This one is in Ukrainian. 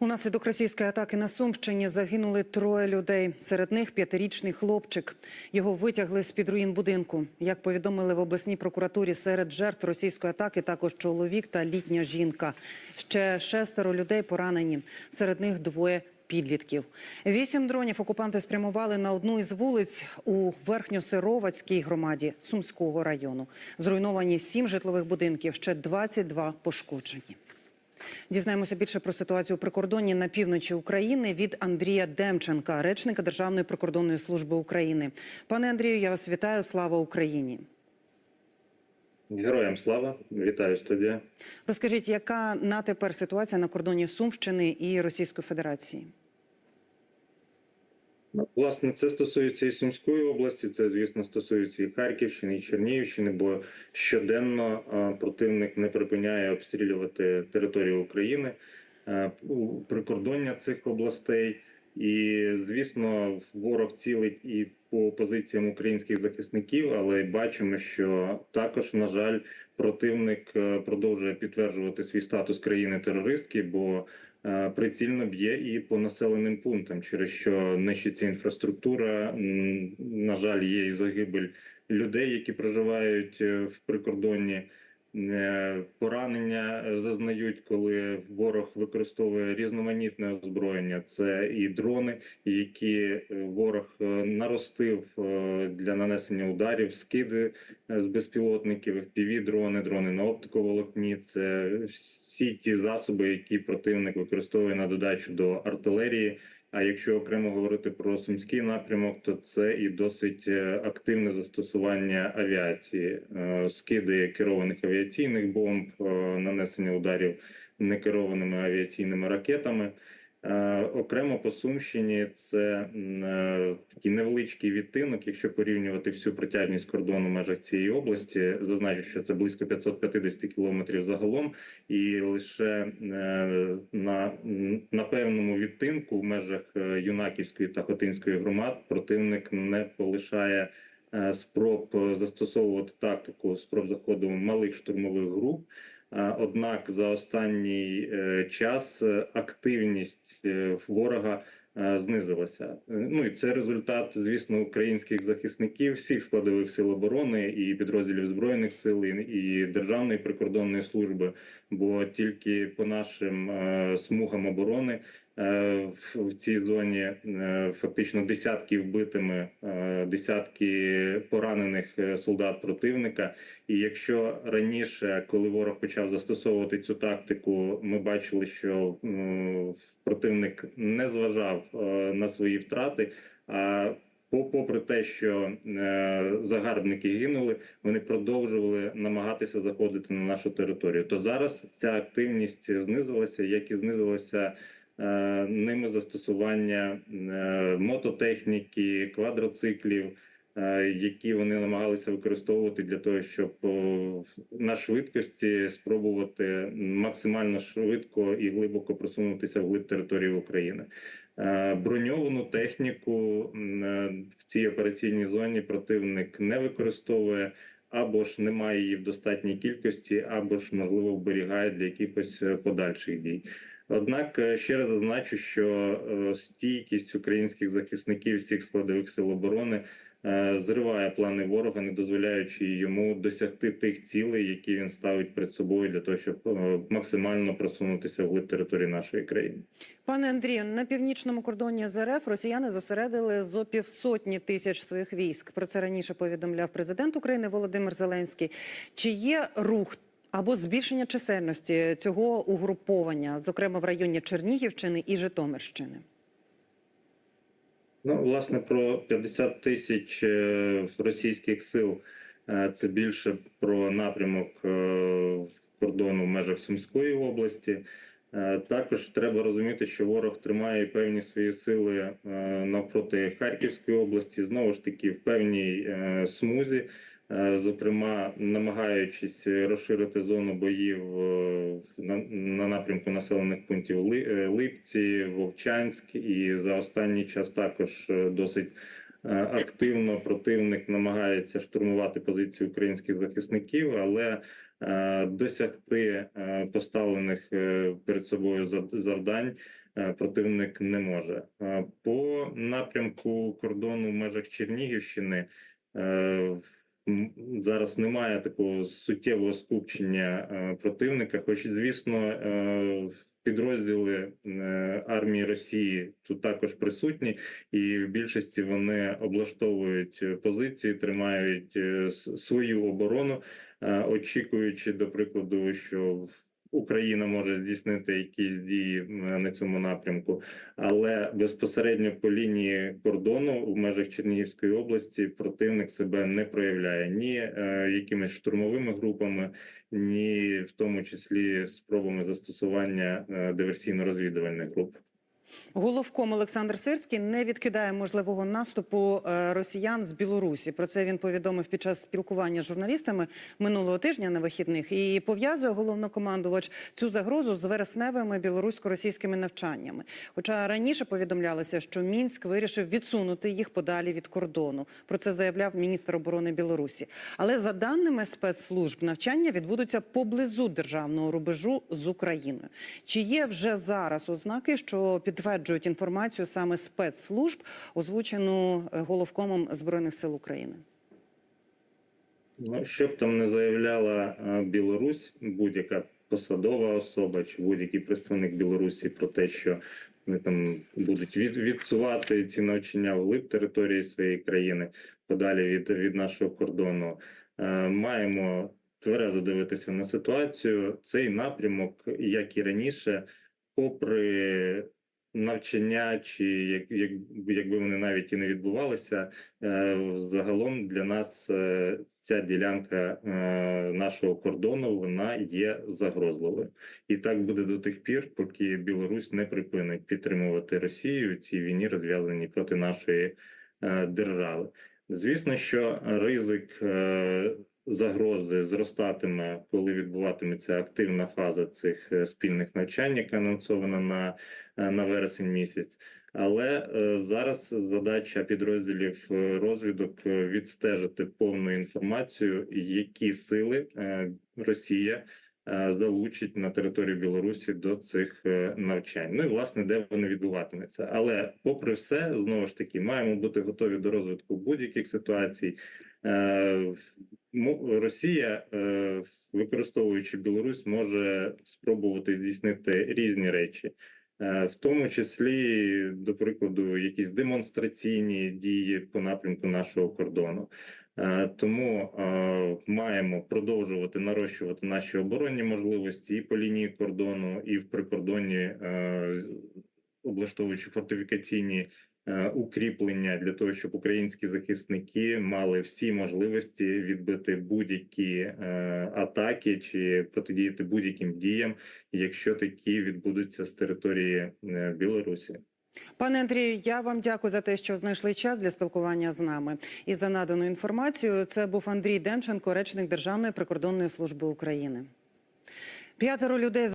Унаслідок російської атаки на Сумщині загинули троє людей. Серед них п'ятирічний хлопчик. Його витягли з під руїн будинку. Як повідомили в обласній прокуратурі, серед жертв російської атаки також чоловік та літня жінка. Ще шестеро людей поранені. Серед них двоє підлітків. Вісім дронів окупанти спрямували на одну із вулиць у Верхньосировацькій громаді Сумського району. Зруйновані сім житлових будинків, ще 22 пошкоджені. Дізнаємося більше про ситуацію у прикордонні на півночі України від Андрія Демченка, речника Державної прикордонної служби України. Пане Андрію, я вас вітаю. Слава Україні! Героям слава, вітаю студія. Розкажіть, яка на тепер ситуація на кордоні Сумщини і Російської Федерації? Власне, це стосується і Сумської області, це, звісно, стосується і Харківщини, і Чернігівщини, бо щоденно противник не припиняє обстрілювати територію України, прикордоння цих областей. І, звісно, ворог цілить і по позиціям українських захисників, але бачимо, що також, на жаль, противник е, продовжує підтверджувати свій статус країни-терористки, бо е, прицільно б'є і по населеним пунктам, через що нищиться інфраструктура. На жаль, є і загибель людей, які проживають е, в прикордонні. Е, Поранення зазнають, коли ворог використовує різноманітне озброєння. Це і дрони, які е, ворог е, наростив е, для нанесення ударів, скиди е, з безпілотників, fpv дрони, дрони на оптиковолокні. Це всі ті засоби, які противник використовує на додачу до артилерії. А якщо окремо говорити про сумський напрямок, то це і досить е, активне застосування авіації, Е, скиди керованих авіаційних бомб, е, нанесення ударів некерованими авіаційними ракетами. Е, Окремо по Сумщині це е, такий невеличкий відтинок, якщо порівнювати всю протяжність кордону в межах цієї області. Зазначу, що це близько 550 кілометрів загалом, і лише е, на, на певному відтинку в межах Юнаківської та Хотинської громад противник не полишає спроб застосовувати тактику спроб заходу малих штурмових груп. Однак за останній е, час е, активність е, ворога знизилася. Ну і це результат, звісно, українських захисників, всіх складових сил оборони і підрозділів збройних сил і, державної прикордонної служби. Бо тільки по нашим смугам оборони в, в цій зоні е, фактично десятки вбитими, е, десятки поранених е, солдат противника. І якщо раніше, коли ворог почав застосовувати цю тактику, ми бачили, що противник не зважав е, на свої втрати. А попри те, що е, загарбники гинули, вони продовжували намагатися заходити на нашу територію. То зараз ця активність знизилася, як і знизилася. Е, Ними застосування е, мототехніки, квадроциклів, е, які вони намагалися використовувати для того, щоб на швидкості спробувати максимально швидко і глибоко просунутися вглиб території України. Броньовану техніку в цій операційній зоні противник не використовує. Або ж немає її в достатній кількості, або ж можливо вберігає для якихось подальших дій. Однак е, ще раз зазначу, що е, стійкість українських захисників всіх складових сил оборони е, зриває плани ворога, не дозволяючи йому досягти тих цілей, які він ставить перед собою для того, щоб максимально просунутися вглиб території нашої країни. Пане Андрію, на північному кордоні з РФ росіяни зосередили зо півсотні тисяч своїх військ. Про це раніше повідомляв президент України Володимир Зеленський. Чи є рух або збільшення чисельності цього угруповання, зокрема в районі Чернігівщини і Житомирщини? Ну, власне, про 50 тисяч е, російських сил е, це більше про напрямок е, кордону в межах Сумської області. Також треба розуміти, що ворог тримає певні свої сили навпроти Харківської області, знову ж таки в певній смузі. Е, Зокрема, намагаючись розширити зону боїв е, на, на напрямку населених пунктів е, Липці, Вовчанськ, і за останній час також досить активно противник намагається штурмувати позиції українських захисників, але досягти поставлених перед собою зав- завдань противник не може. По напрямку кордону в межах Чернігівщини зараз немає такого суттєвого скупчення е, противника, хоч, звісно, е, підрозділи е, армії Росії тут також присутні, і в більшості вони облаштовують позиції, тримають свою оборону, очікуючи, до прикладу, що Україна може здійснити якісь дії на цьому напрямку, але безпосередньо по лінії кордону в межах Чернігівської області противник себе не проявляє ні е, якимись штурмовими групами, ні в тому числі спробами застосування е, диверсійно-розвідувальних груп. Головком Олександр Сирський не відкидає можливого наступу е, росіян з Білорусі. Про це він повідомив під час спілкування з журналістами минулого тижня на вихідних і пов'язує головнокомандувач цю загрозу з вересневими білорусько-російськими навчаннями. Хоча раніше повідомлялося, що мінськ вирішив відсунути їх подалі від кордону. Про це заявляв міністр оборони Білорусі. Але за даними спецслужб, навчання відбудуться поблизу державного рубежу з Україною. Чи є вже зараз ознаки, що підтверджують інформацію саме спецслужб, озвучену е, головкомом збройних сил України? Ну, що б там не заявляла е, Білорусь, будь-яка посадова особа чи будь-який представник Білорусі про те, що вони там будуть відсувати ці навчання вглиб території своєї країни подалі від, від нашого кордону. Е, Маємо тверезо дивитися на ситуацію. Цей напрямок, як і раніше, попри навчання, чи як, як, якби вони навіть і не відбувалися, е, загалом для нас е, ця ділянка е, нашого кордону вона є загрозливою, і так буде до тих пір, поки Білорусь не припинить підтримувати Росію в цій війні, розв'язаній проти нашої держави. Звісно, що ризик загрози зростатиме, коли відбуватиметься активна фаза цих е, спільних навчань, яка анонсована на, е, на вересень місяць. Але е, зараз задача підрозділів розвідок відстежити повну інформацію, які сили Росія залучить на територію Білорусі до цих навчань. Ну і власне, де вони відбуватимуться. Але, попри все, знову ж таки, маємо бути готові до розвитку будь-яких ситуацій. Е, Росія, е, використовуючи Білорусь, може спробувати здійснити різні речі. Е, В тому числі, до прикладу, якісь демонстраційні дії по напрямку нашого кордону. Тому маємо продовжувати нарощувати наші оборонні можливості і по лінії кордону, і в прикордонні, облаштовуючи фортифікаційні укріплення для того, щоб українські захисники мали всі можливості відбити будь-які е, атаки чи протидіяти будь-яким діям, якщо такі відбудуться з території е, Білорусі. Пане Андрію, я вам дякую за те, що знайшли час для спілкування з нами і за надану інформацію. Це був Андрій Демченко, речник Державної прикордонної служби України. П'ятеро людей